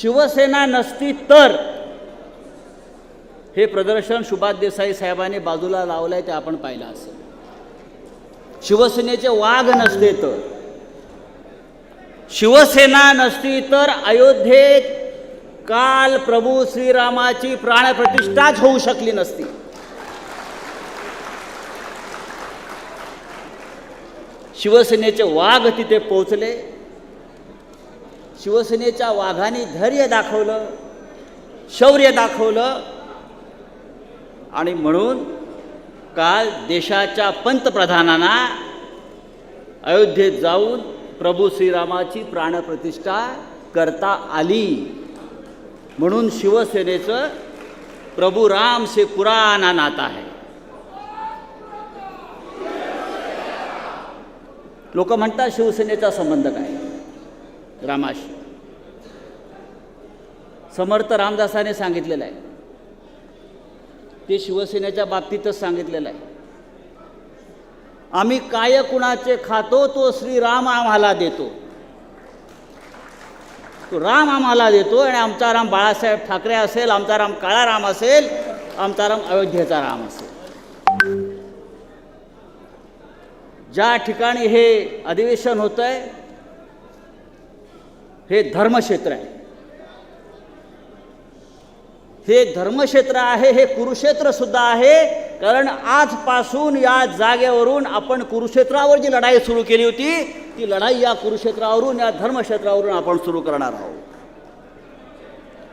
शिवसेना नसती तर. हे प्रदर्शन सुभाष देसाई साहेबांनी बाजूला लावलंय ते आपण पाहिलं असेल. शिवसेनेचे वाघ नसते तर. शिवसेना नसती तर अयोध्येत काल प्रभू श्रीरामाची प्राणप्रतिष्ठाच होऊ शकली नसती. शिवसेनेचे वाघ तिथे पोहोचले. शिवसेनेच्या वाघाने धैर्य दाखवलं शौर्य दाखवलं. आणि म्हणून काल देशाच्या पंतप्रधानांना अयोध्येत जाऊन प्रभू श्रीरामाची प्राणप्रतिष्ठा करता आली. म्हणून शिवसेनेचं प्रभू राम से पुराणा नाता आहे. लोक म्हणतात शिवसेनेचा संबंध काय? रामाशी. समर्थ रामदासाने सांगितलेलं आहे. ते शिवसेनेच्या बाबतीतच सांगितलेलं आहे. आम्ही काय कुणाचे खातो तो श्रीराम आम्हाला देतो. तो राम आम्हाला देतो आणि आमचा राम बाळासाहेब ठाकरे असेल आमचा राम काळा राम असेल आमचा राम अयोध्येचा राम असेल. ज्या ठिकाणी हे अधिवेशन होतं आहे हे धर्मक्षेत्र आहे. हे धर्मक्षेत्र आहे हे कुरुक्षेत्र सुद्धा आहे. कारण आजपासून या जागेवरून आपण कुरुक्षेत्रावर जी लढाई सुरू केली होती. ती लढाई या कुरुक्षेत्रावरून या धर्मक्षेत्रावरून आपण सुरू करणार आहोत.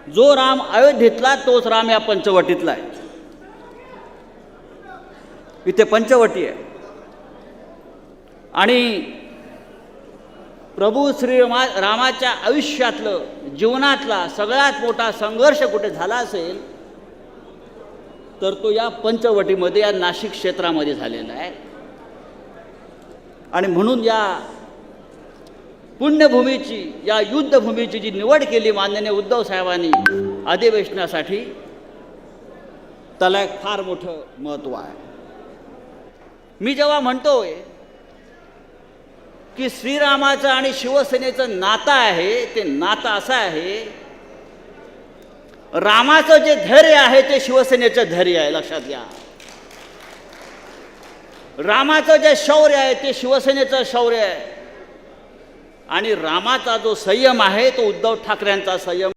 जो राम अयोध्येतला तोच राम या पंचवटीतला आहे. इथे पंचवटी आहे. आणि प्रभू श्री रमा रामाच्या आयुष्यातलं जीवनातला सगळ्यात मोठा संघर्ष कुठे झाला असेल तर तो या पंचवटीमध्ये या नाशिक क्षेत्रामध्ये झालेला आहे. आणि म्हणून या पुण्यभूमीची या युद्धभूमीची जी निवड केली माननीय उद्धव साहेबांनी अधिवेशनासाठी त्याला एक फार मोठं महत्त्व आहे. मी जेव्हा म्हणतोय की श्रीरामाचं आणि शिवसेनेचं नातं आहे ते नातं असं आहे रामाचं जे धैर्य आहे ते शिवसेनेचं धैर्य आहे लक्षात घ्या. रामाचं जे शौर्य आहे ते शिवसेनेचं शौर्य आहे. आणि रामाचा जो संयम आहे तो उद्धव ठाकरेंचा संयम